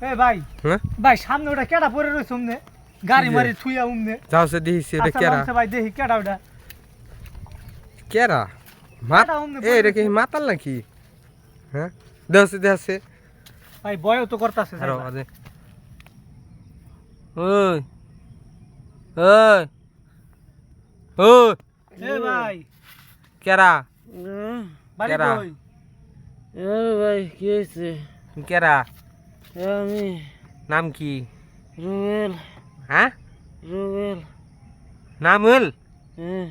এ ভাই হ্যাঁ? ভাই সামনে ওটা কেডা পরে রয়েছে গাড়ি মারি থুইয়া উমনে। যাও সে এটা আচ্ছা ভাই দেখি কেডা ওটা। কেরা কেডা উমনে এ এটা কি মাতাল নাকি? হ্যাঁ? দেহছে দেহছে ভাই বয়ও তো করতাছে আরও আজে ওই ওই ওই। এ ভাই। কেরা বাড়ি কেডা? কই? আরে ভাই কি হয়েছে? কেরা আমি নাম কি? রুবেল। হ্যাঁ? রুবেল। নাম হল? হ্যাঁ।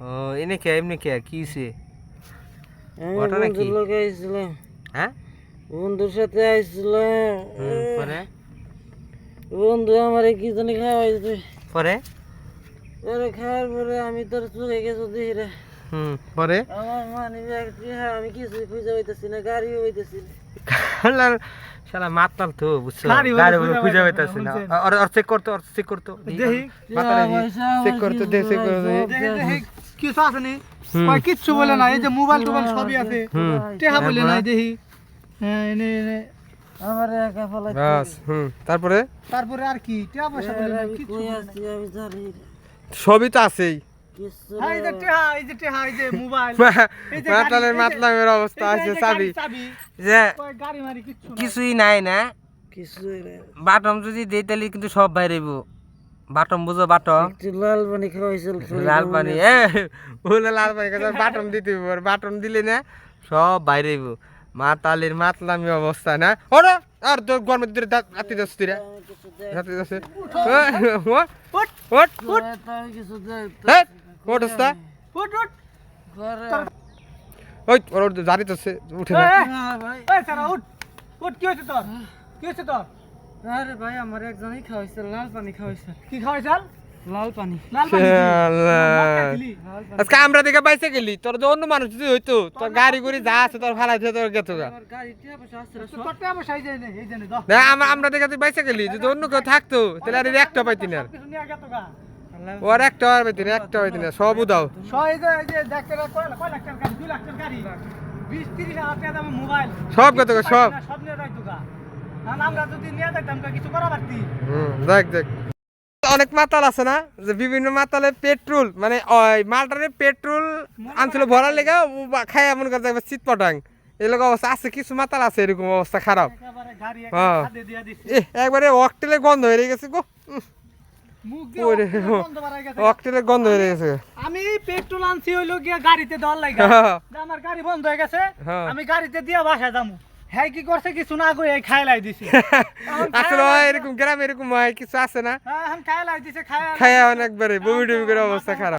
ও এনে কে এমনি কে কি ঘটনা কি? লোক আইছিলাম। হ্যাঁ? বন্ধুর সাথে আইছিলাম। পরে? বন্ধু আমারে কি জানি খাওয়াইছে। পরে? পরে খাওয়ার পরে আমি তোর চুকে গেছো দেখি রে হুম পরে? আমার মানি আমি কিছুই খুঁজে হইতেছি না গাড়িও হইতেছি না। শালার শালা মাতাল তো বুঝছ? গাড়ি খুঁজে পাইতাছে না। আর আর চেক করতো আর চেক করতো। দেখি। মাতালে চেক করতো দে চেক করতো কিছু আছে নি। কয় কিচ্ছু বলে না এই যে মোবাইল টোবাইল সবই আছে। হুম। টেহা বলে তারপরে? নাই দেখি। হ্যাঁ এনে এনে। আমার একা ফলাই বাস হুম। তারপরে? তারপরে আর কি? টেহা পয়সা বলে না। সবই তো আছেই। হ্যাঁ এই যে টেহা এই যে টেহা এই যে মোবাইল এই যে মাতালের গাড়ি- এই যে- মাতলামের অবস্থা আছে চাবি। যে। কিছুই নাই না। কিছুই বাটম যদি দেই তাহলে কিন্তু সব বাইরেব বাটম বুঝো বাটম লাল পানি খাওয়াইছিল লাল পানি এ বলে লাল পানি বাটম দিতে আর বাটম দিলে না সব বাইরেব মাতালের মাতলামি অবস্থা না। ওরা আর তোর তুই দশ উঠ, ওট ওট ওস্তা উঠ। করে ওই ওর ওর জারি তো সে উঠে না। এই, এই, না ভাই। এই সারা উঠ। উঠ কি হয়েছে তোর? কি হয়েছে তোর? আরে ভাই আমার একজনই খাওয়াইছে লাল পানি খাওয়াইছে। কি খাওয়াইছাল লাল পানি। লাল পানি কি? শালা। মদ খাইছিলি? আজকে আমরা দেখে বাইসে গেলি। তোর যে অন্য মানুষ যদি হইতো তোর গাড়ি গুড়ি যা আছে তোর ফালাই দিয়ে তোর গেতো আমার দেখে তুই বাইসে গেলি। যদি অন্য কেউ থাকতো তাহলে আর এর একটা পাইতি না ওর একটা আর একটা সব উদাও সব মোবাইল। সব দেখ দেখ। অনেক মাতাল আছে না? যে বিভিন্ন মাতালে পেট্রোল মানে ওই মালটারে পেট্রোল আনছিল ভরার লেগে খাই এমন করে দেখবে শীত পটাং। এরকম অবস্থা আছে কিছু মাতাল আছে এরকম অবস্থা খারাপ। একেবারে হ্যাঁ। একবারে অকটেলে গন্ধ হয়ে গেছে গো। গন্ধ হয়ে গেছে। আমি পেট্রোল আনছি হইল গিয়া গাড়িতে দেওয়ার লাগে হ্যাঁ। আমার গাড়ি বন্ধ হয়ে গেছে হ্যাঁ। আমি গাড়িতে দিয়ে বাসায় যাব হ্যাঁ কি করছে কিছু না করে খাইলাই দিছে। আসলে হয় এরকম গ্রামে এরকম হয় কিছু আছে না? খাইলাই দিছে খাই খায়া অনেকবারে বমি টমি করে অবস্থা খারাপ।